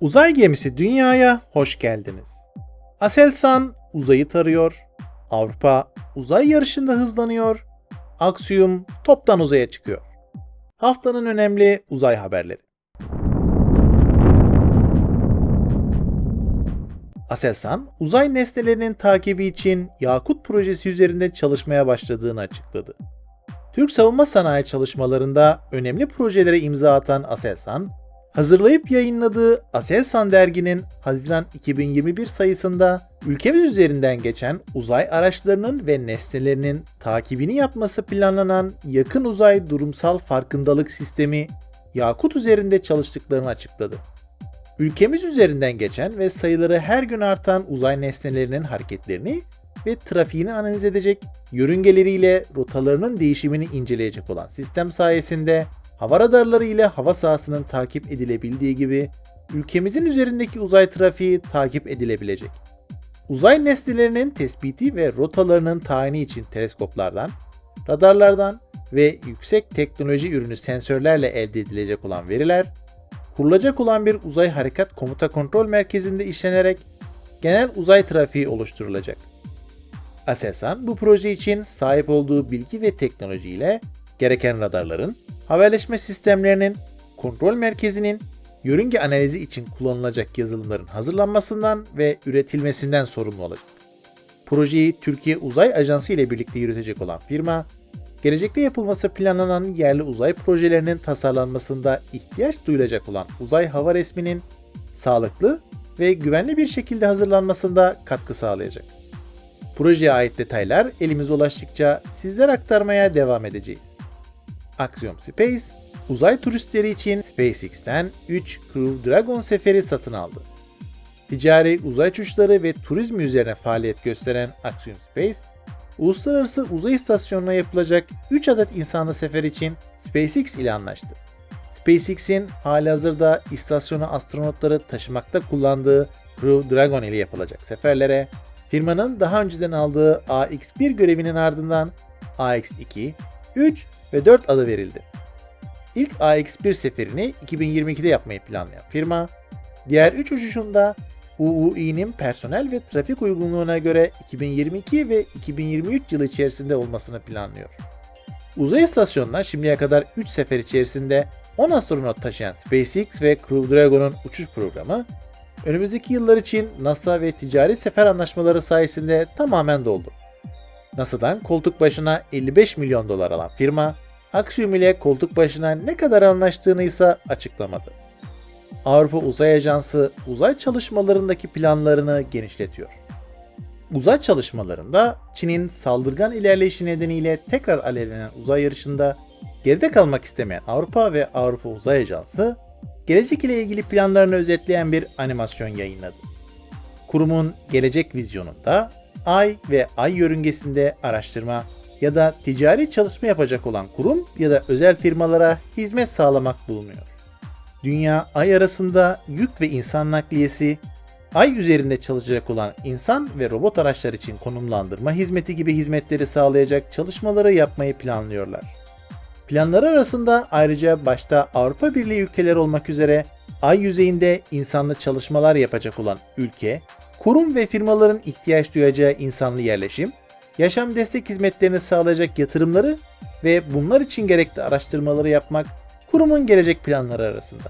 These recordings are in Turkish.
Uzay gemisi dünyaya hoş geldiniz. Aselsan uzayı tarıyor. Avrupa uzay yarışında hızlanıyor. Axiom toptan uzaya çıkıyor. Haftanın önemli uzay haberleri. Aselsan, uzay nesnelerinin takibi için Yakut projesi üzerinde çalışmaya başladığını açıkladı. Türk savunma sanayi çalışmalarında önemli projelere imza atan Aselsan, hazırlayıp yayınladığı Aselsan derginin Haziran 2021 sayısında ülkemiz üzerinden geçen uzay araçlarının ve nesnelerinin takibini yapması planlanan yakın uzay durumsal farkındalık sistemi Yakut üzerinde çalıştıklarını açıkladı. Ülkemiz üzerinden geçen ve sayıları her gün artan uzay nesnelerinin hareketlerini ve trafiğini analiz edecek, yörüngeleriyle rotalarının değişimini inceleyecek olan sistem sayesinde hava radarları ile hava sahasının takip edilebildiği gibi ülkemizin üzerindeki uzay trafiği takip edilebilecek. Uzay nesnelerinin tespiti ve rotalarının tayini için teleskoplardan, radarlardan ve yüksek teknoloji ürünü sensörlerle elde edilecek olan veriler, kurulacak olan bir uzay harekat komuta kontrol merkezinde işlenerek genel uzay trafiği oluşturulacak. Aselsan bu proje için sahip olduğu bilgi ve teknolojiyle gereken radarların, haberleşme sistemlerinin, kontrol merkezinin, yörünge analizi için kullanılacak yazılımların hazırlanmasından ve üretilmesinden sorumlu olacak. Projeyi Türkiye Uzay Ajansı ile birlikte yürütecek olan firma, gelecekte yapılması planlanan yerli uzay projelerinin tasarlanmasında ihtiyaç duyulacak olan uzay hava resminin sağlıklı ve güvenli bir şekilde hazırlanmasında katkı sağlayacak. Projeye ait detaylar elimize ulaştıkça sizlere aktarmaya devam edeceğiz. Axiom Space, uzay turistleri için SpaceX'ten 3 Crew Dragon seferi satın aldı. Ticari uzay uçuşları ve turizmi üzerine faaliyet gösteren Axiom Space, uluslararası uzay istasyonuna yapılacak 3 adet insanlı sefer için SpaceX ile anlaştı. SpaceX'in halihazırda istasyona astronotları taşımakta kullandığı Crew Dragon ile yapılacak seferlere firmanın daha önceden aldığı AX1 görevinin ardından AX2, 3 ve 4 adı verildi. İlk AX1 seferini 2022'de yapmayı planlayan firma, diğer 3 uçuşunda UUI'nin personel ve trafik uygunluğuna göre 2022 ve 2023 yılı içerisinde olmasını planlıyor. Uzay istasyonuna şimdiye kadar 3 sefer içerisinde 10 astronot taşıyan SpaceX ve Crew Dragon'un uçuş programı, önümüzdeki yıllar için NASA ve ticari sefer anlaşmaları sayesinde tamamen doldu. NASA'dan koltuk başına 55 milyon dolar alan firma, Axiom ile koltuk başına ne kadar anlaştığını ise açıklamadı. Avrupa Uzay Ajansı uzay çalışmalarındaki planlarını genişletiyor. Uzay çalışmalarında Çin'in saldırgan ilerleyişi nedeniyle tekrar alevlenen uzay yarışında geride kalmak istemeyen Avrupa ve Avrupa Uzay Ajansı gelecek ile ilgili planlarını özetleyen bir animasyon yayınladı. Kurumun gelecek vizyonunda Ay ve Ay yörüngesinde araştırma ya da ticari çalışma yapacak olan kurum ya da özel firmalara hizmet sağlamak bulunuyor. Dünya Ay arasında yük ve insan nakliyesi, Ay üzerinde çalışacak olan insan ve robot araçlar için konumlandırma hizmeti gibi hizmetleri sağlayacak çalışmaları yapmayı planlıyorlar. Planları arasında ayrıca başta Avrupa Birliği ülkeleri olmak üzere ay yüzeyinde insanlı çalışmalar yapacak olan ülke, kurum ve firmaların ihtiyaç duyacağı insanlı yerleşim, yaşam destek hizmetlerini sağlayacak yatırımları ve bunlar için gerekli araştırmaları yapmak kurumun gelecek planları arasında.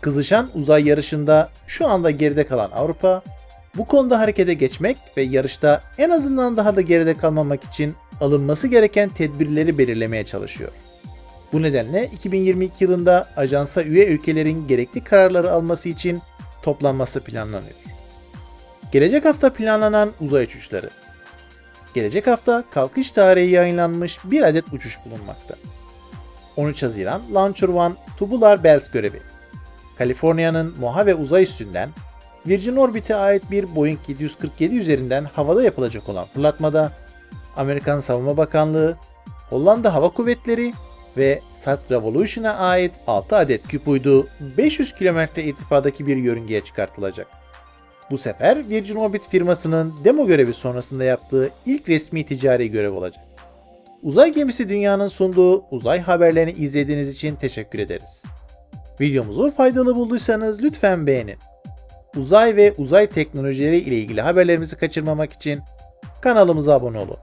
Kızışan uzay yarışında şu anda geride kalan Avrupa, bu konuda harekete geçmek ve yarışta en azından daha da geride kalmamak için alınması gereken tedbirleri belirlemeye çalışıyor. Bu nedenle 2022 yılında ajansa üye ülkelerin gerekli kararları alması için toplanması planlanıyor. Gelecek hafta planlanan uzay uçuşları. Gelecek hafta kalkış tarihi yayınlanmış bir adet uçuş bulunmakta. 13 Haziran Launcher One Tubular Bells görevi. Kaliforniya'nın Mojave uzay üstünden Virgin Orbit'e ait bir Boeing 747 üzerinden havada yapılacak olan fırlatmada Amerikan Savunma Bakanlığı, Hollanda Hava Kuvvetleri ve Sat Revolution'a ait 6 adet küp uydu 500 km irtifadaki bir yörüngeye çıkartılacak. Bu sefer Virgin Orbit firmasının demo görevi sonrasında yaptığı ilk resmi ticari görev olacak. Uzay gemisi dünyanın sunduğu uzay haberlerini izlediğiniz için teşekkür ederiz. Videomuzu faydalı bulduysanız lütfen beğenin. Uzay ve uzay teknolojileri ile ilgili haberlerimizi kaçırmamak için kanalımıza abone olun.